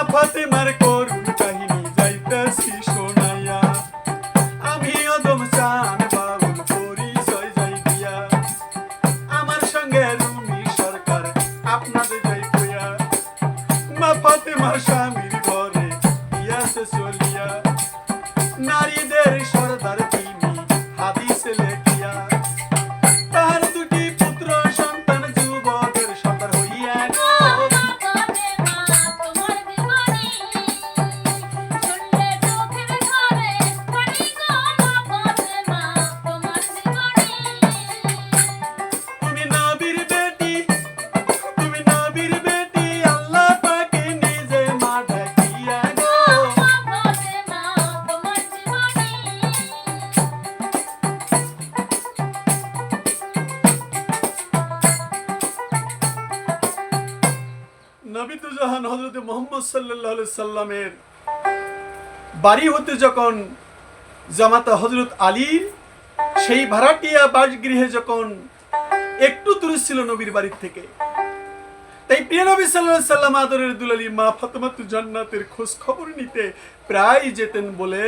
মা ফাতেমার করুণ সাল্লামের বাড়ি হতে যখন জামাতা হজরত আলীর সেই ভাড়াটিয়া বাসগৃহে যখন একটু দূরে ছিল নবীর বাড়ির থেকে। তাই প্রিয় নবী সাল্লাহ সাল্লাম আদরের দুলালি মা ফাতেমাতু জান্নাতের খোঁজ খবর নিতে প্রায় যেতেন বলে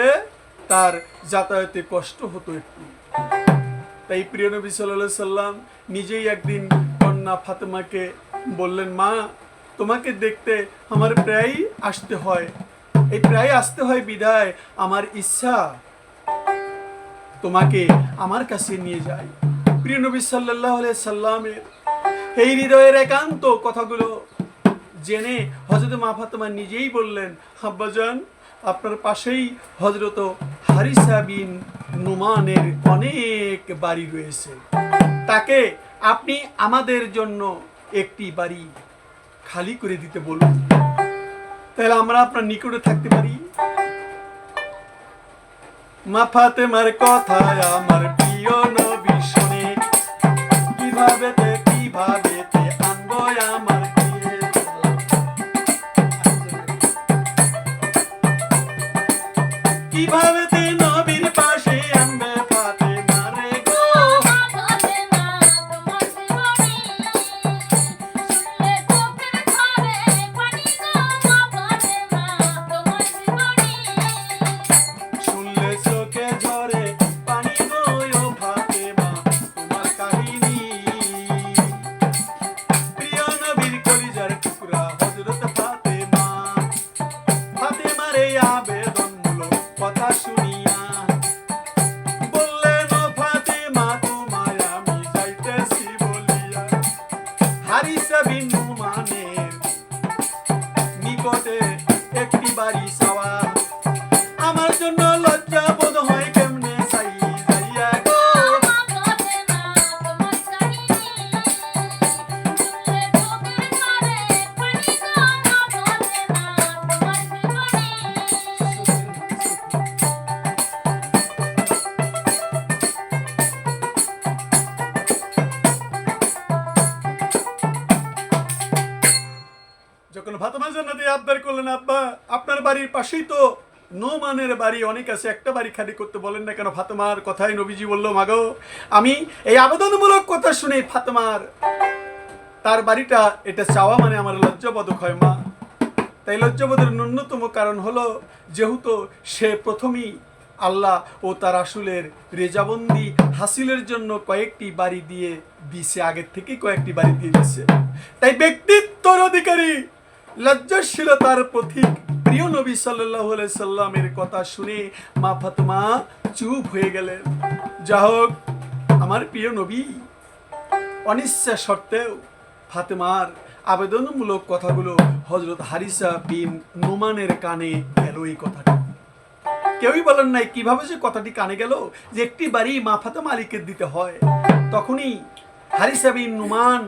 তার যাতায়াতে কষ্ট হতো একটু। তাই প্রিয় নবী সাল্লাহ সাল্লাম নিজেই একদিন কন্যা ফাতেমাকে বললেন, মা তোমাকে দেখতে আমার প্রায় আসতে হয়। এই প্রায় আসতে হয় বিদায় আমার ইচ্ছা। তোমাকে আমার কাছে নিয়ে যাই। প্রিয় নবী সাল্লাহ সাল্লামের এই হৃদয়ের একান্ত কথাগুলো জেনে হজরত মা ফাতেমা নিজেই বললেন হাব্বাজান আপনার পাশেই হজরত হারিসা বিন নুমানের অনেক বাড়ি রয়েছে। তাকে আপনি আমাদের জন্য একটি বাড়ি খালি করে দিতে বলুন তাহলে আমরা আপনার নিকটে থাকতে পারি। মা ফাতেমার কথা আমার প্রিয় নবী শুনে। কীভাবে কীভাবে কীভাবে যখন ফাতেমা জান্নাতি আবদার করলেন, আব্বা, আপনার বাড়ির পাশেই তো নোমানের বাড়ি, অনেক আছে, একটা বাড়ি খালি করতে বলেন না কেন? ফাতেমার কথাই নবীজি বলল, মাগো, আমি এই আবেদনমূলক কথা শুনে ফাতেমার তার বাড়িটা, এটা চাওয়া মানে আমার লজ্জাবোধক হয়, মা। তাই লজ্জাবোধের ন্যূনতম কারণ হলো, যেহেতু সে প্রথমেই আল্লাহ ও তার আসলের রেজাবন্দি হাসিলের জন্য কয়েকটি বাড়ি দিয়ে দিছে আগের থেকেই কয়েকটি বাড়ি দিয়ে দিছে তাই ব্যক্তিত্বর অধিকারী লজ্জাশীলতার পথিক প্রিয় নবী সাল্লাহ সাল্লামের কথা শুনে মা ফাতেমা চুপ হয়ে গেলেন। যা হোক, আমার প্রিয় নবী, অনিচ্ছা সত্ত্বেও ফাতেমার আবেদনমূলক কথাগুলো হজরত হারিসা বিন নোমানের কানে গেল এই কথাটা। কেউই বলেন নাই, কীভাবে যে কথাটি কানে গেল? যে একটি বাড়ি মা ফাতেমা দিতে হয়। তখনই হারিসা বিন নুমান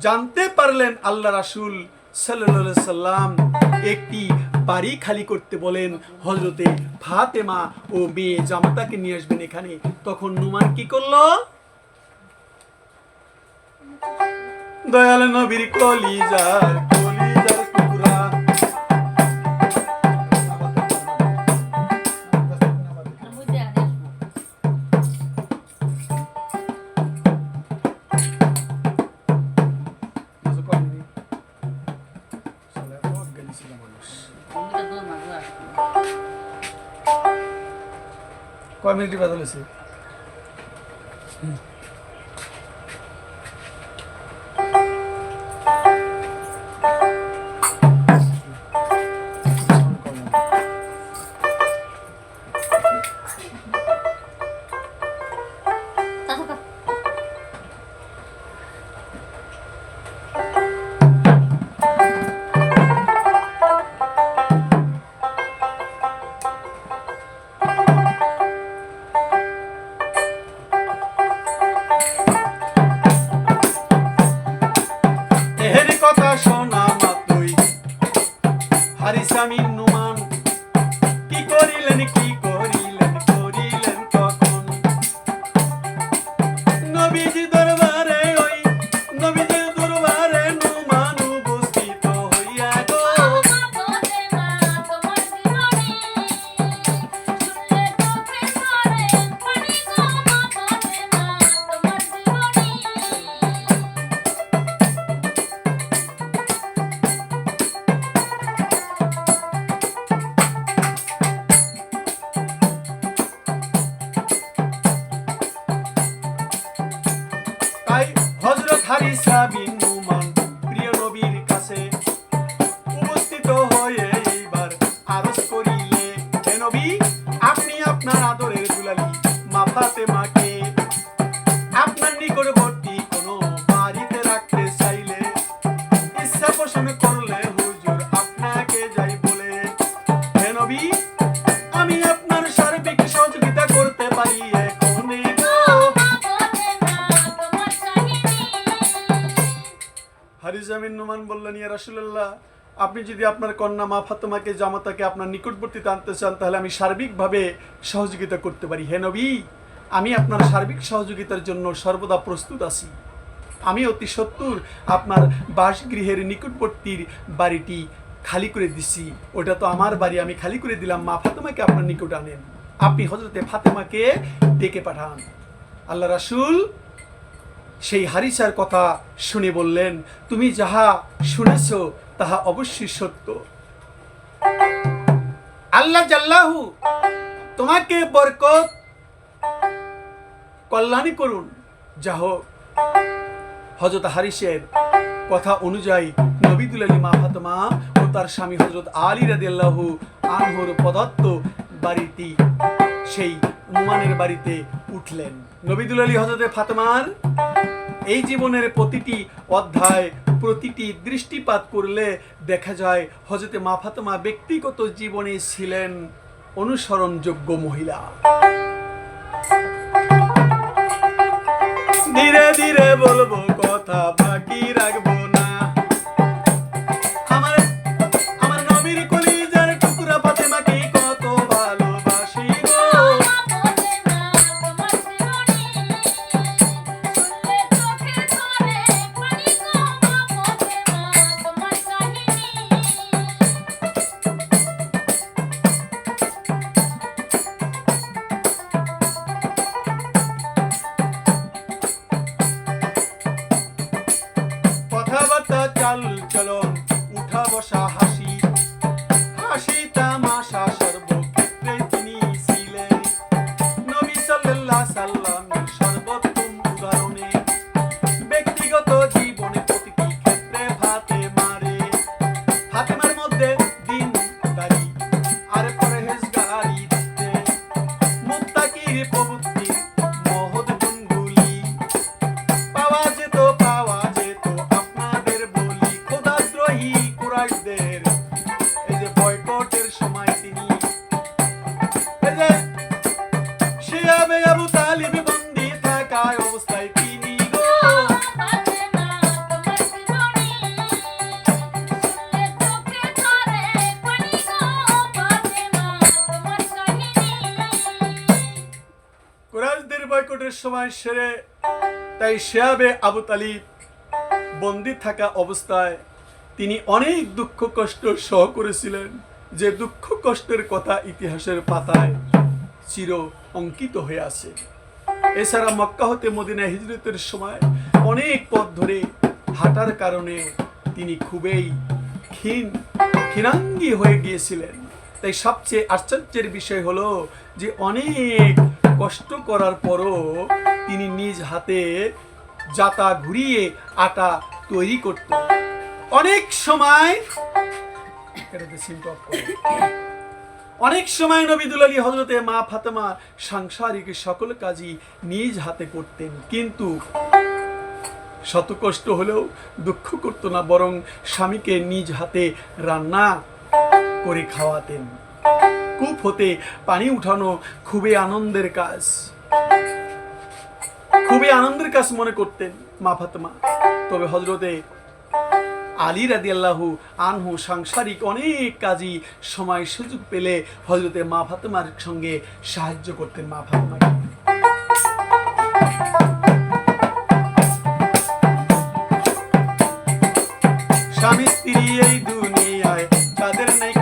জানতে পারলেন আল্লাহ রাসূল সাল্লাম একটি বাড়ি খালি করতে বলেন হজরতে ফাতেমা ও মেয়ে জামাতাকে নিয়ে আসবেন এখানে। তখন নুমান কি করল? দয়াল নবীর কলিজা কয় মিনিট বাদল হয়েছে হারিসামি নুমান কি করিলেন কি হযরত হারিসা হারিজামিন নুমান বললেন, ইয়া রাসূলুল্লাহ, আপনি যদি আপনার কন্যা মা ফাতেমাকে, জামাতাকে আপনার নিকটবর্তীতে আনতে চান, তাহলে আমি সার্বিকভাবে সহযোগিতা করতে পারি। হে নবী, আমি আপনার সার্বিক সহযোগিতার জন্য সর্বদা প্রস্তুত আছি। আমি অতি সত্তর আপনার বাসগৃহের নিকটবর্তীর বাড়িটি খালি করে দিছি। ওটা তো আমার বাড়ি, আমি খালি করে দিলাম, মা ফাতেমাকে আপনার নিকট আনেন। আপনি হজরতে ফাতেমাকে ডেকে পাঠান। আল্লাহ রাসূল সেই হারিসার কথা শুনে বললেন, তুমি যাহা শুনেছ, তাহা অবশ্যই সত্য। আল্লাহ জাল্লাহু তোমাকে বরকত কল্যাণী করুন। যা হোক হজরত হারিসের কথা অনুযায়ী নবিদুল আলী মা ফাতেমা ও তার স্বামী হজরত আলী রাদিয়াল্লাহু আনহুর পদত্ত বাড়িটি সেই নুমানের বাড়িতে উঠলেন। নবিদুল আলী হজরত ফাতেমার এই জীবনের প্রতিটি অধ্যায়, প্রতিটি দৃষ্টিপাত করলে দেখা যায় হজরতে মা ফাতেমা ব্যক্তিগত জীবনে ছিলেন অনুসরণযোগ্য মহিলা। ধীরে ধীরে বলব, কথা বাকি রাখব কুরাইশদের এই যে বয়কটের সময় তিনি। এই যে শিয়াবে আবু তালিব বন্দি থাকায় অবস্থায় তিনি কুরাইশদের বয়কটের সময় সেরে তাই শিয়াবে আবু তালিব বন্দি থাকা অবস্থায় তিনি অনেক দুঃখ, কষ্ট সহ করেছিলেন, যে দুঃখ, কষ্টের কথা ইতিহাসের পাতায় চির অঙ্কিত হয়ে আছে। এছাড়া মক্কা হতে মদিনায় হিজরতের সময় অনেক পথ ধরে হাঁটার কারণে তিনি খুবই ক্ষীণ, ক্ষীণাঙ্গী হয়ে গিয়েছিলেন। তাই সবচেয়ে আশ্চর্যের বিষয় হলো যে অনেক কষ্ট করার পরও তিনি নিজ হাতে যাতা ঘুরিয়ে আটা তৈরি করত অনেক সময়। অনেক সময় নবীদুল আলী হজরতে মা ফাতেমা সাংসারিক সকল কাজই নিজ হাতে করতেন কিন্তু শত কষ্ট হলেও দুঃখ করতো না বরং স্বামীকে নিজ হাতে রান্না করে খাওয়াতেন। কূপ হতে পানি উঠানো খুবই আনন্দের কাজ। খুবই আনন্দের কাজ মনে করতেন মা ফাতেমা। তবে হজরতে আলী রাদিয়াল্লাহু আনহু সাংসারিক অনেক কাজই সময় সুযোগ পেলে হজরতে মা ফাতেমার সঙ্গে সাহায্য করতেন, মা ফাতেমাকে। স্বামী স্ত্রী এই দুনিয়ায় তাদের নাই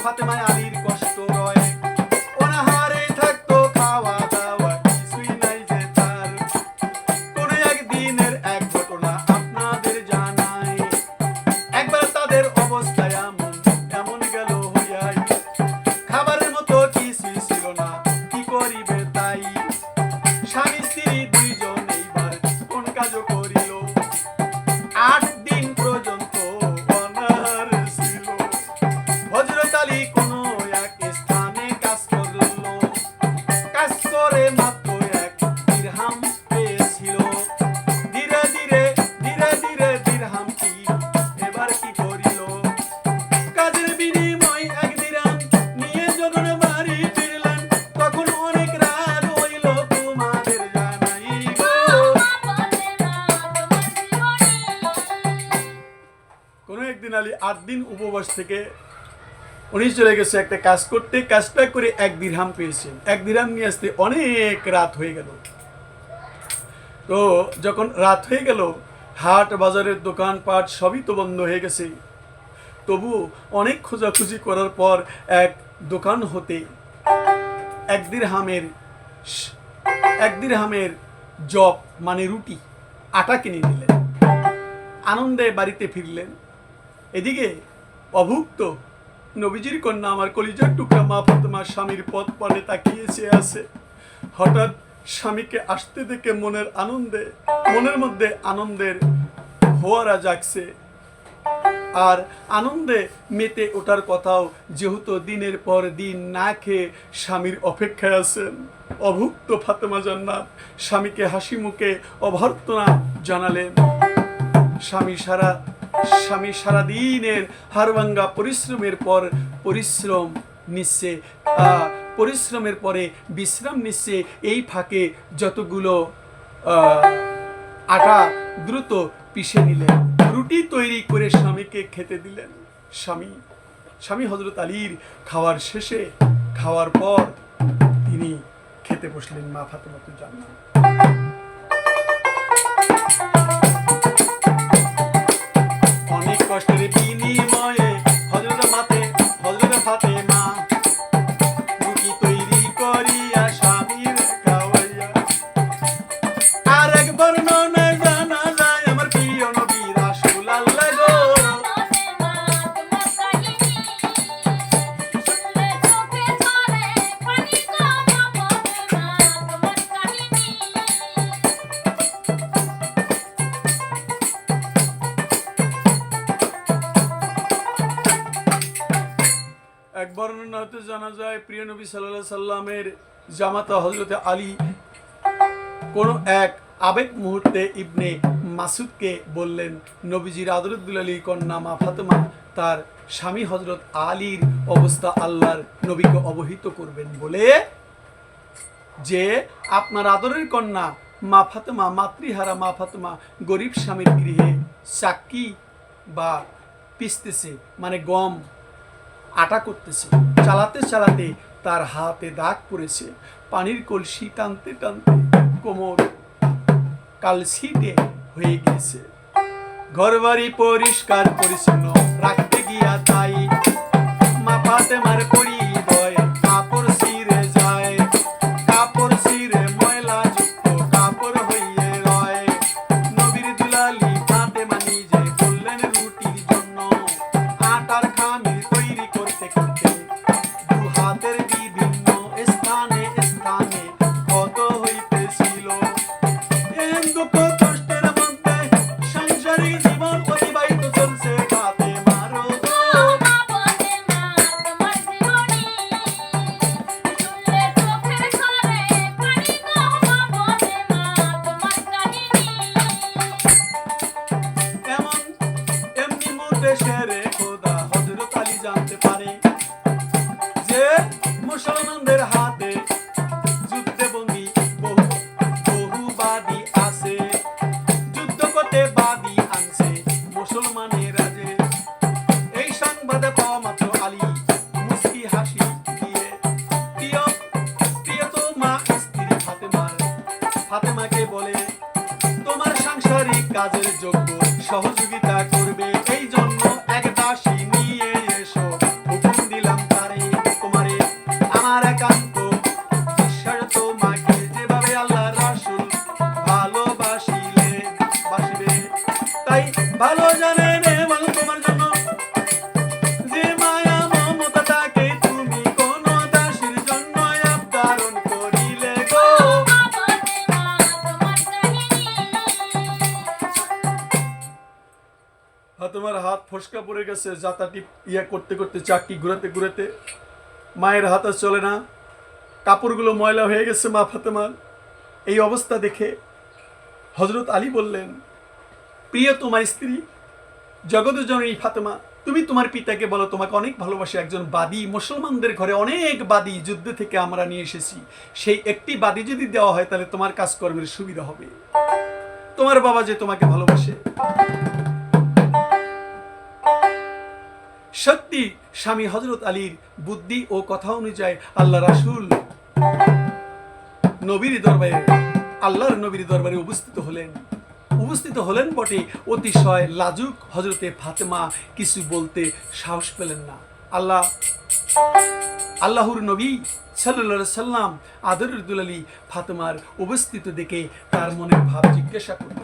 ফাতেমায় কোনো একদিন আলী আট উপবাস থেকে উনি চলে গেছে একটা কাজ করতে, কাজটা করে এক দিরহাম পেয়েছেন। এক দিরহাম নিয়ে আসতে অনেক রাত হয়ে গেল। তো যখন রাত হয়ে গেল, হাট, বাজারের দোকানপাট সবই তো বন্ধ হয়ে গেছে। তবু অনেক খোঁজাখুঁজি করার পর এক দোকান হতে এক দিরহামের এক দিরহামের জব মানে রুটি, আটা কিনে নিলেন। আনন্দে বাড়িতে ফিরলেন। এদিকে অভুক্ত নবীজির কন্যা আমার কলিজার টুকরা মা ফাতেমা স্বামীর পথ পানে তাকিয়েছে আছে। হঠাৎ স্বামীকে আসতে দেখে মনের আনন্দে, মনের মধ্যে আনন্দের হোয়ারা জাগছে। আর আনন্দে মেতে ওঠার কথাও যেহেতু দিনের পর দিন না খেয়ে স্বামীর অপেক্ষায় আছেন। অভুক্ত ফাতেমা জান্নাত স্বামীকে হাসি মুখে অভ্যর্থনা জানালেন। স্বামী সারা স্বামী সারা দিনের হারভাঙ্গা পরিশ্রমের পর পরিশ্রম নিচ্ছে পরিশ্রমের পরে বিশ্রাম নিচ্ছে, এই ফাঁকে যতগুলো আটা দ্রুত পিষে নিলেন, রুটি তৈরি করে স্বামীকে খেতে দিলেন। স্বামী স্বামী হজরত আলীর খাওয়ার শেষে, খাওয়ার পর তিনি খেতে বসলেন মা ফাতেমাতুল জান্নাত। যায় প্রিয় নবী সাল্লাল্লাহু সাল্লামের জামাতা হজরতে আলী। কোন এক আবেগ মুহূর্তে ইবনে মাসুদকে বললেন, নবীজির আদরুদ্দুল আলী কন্যা মা ফাতেমা, তার স্বামী হজরত আলীর অবস্থা আল্লাহর নবীকে অবহিত করবেন। বলে যে আপনার আদরের কন্যা মা ফাতেমা, মাতৃহারা মা ফাতেমা গরিব স্বামীর গৃহে চাকি বা পিসতেছে মানে গম আটা করতেছে। চালাতে চালাতে তার হাতে দাগ পড়েছে। পানির কলসি টানতে টানতে কোমর কালসিতে হয়ে গেছে ঘর বাড়ি পরিষ্কার পরিচ্ছন্ন, রাখতে গিয়া তাই মা ফাতেমার ফসকা পড়ে গেছে যাতাটি ইয়া করতে করতে চাকরি ঘুরাতে ঘুরাতে। মায়ের হাত চলে না। কাপড়গুলো ময়লা হয়ে গেছে মা ফাতেমার। এই অবস্থা দেখে হজরত আলী বললেন, প্রিয় তোমার স্ত্রী, জগতের জননী ফাতেমা, তুমি তোমার পিতাকে বলো, তোমাকে অনেক ভালোবাসে। একজন বাদী মুসলমানদের ঘরে অনেক বাদী যুদ্ধ থেকে আমরা নিয়ে এসেছি। সেই একটি বাদী যদি দেওয়া হয়, তাহলে তোমার কাজকর্মের সুবিধা হবে। তোমার বাবা যে তোমাকে ভালোবাসে সত্যি, স্বামী হজরত আলীর বুদ্ধি ও কথা অনুযায়ী আল্লাহ রাসূল নবীর দরবারে, আল্লাহর নবীর দরবারে উপস্থিত হলেন। উপস্থিত হলেন বটে, অতিশয় লাজুক হজরতে ফাতেমা কিছু বলতে সাহস পেলেন না। আল্লাহ, আল্লাহর নবী সাল্লাল্লাহু সাল্লাম আদরের দুলালি ফাতেমার উপস্থিত দেখে তার মনের ভাব জিজ্ঞাসা করল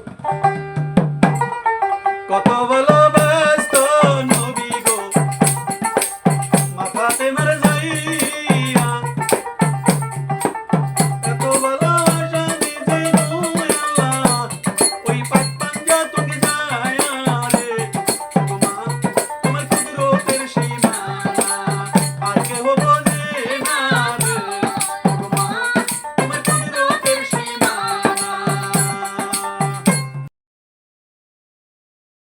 কত ভালোবাসা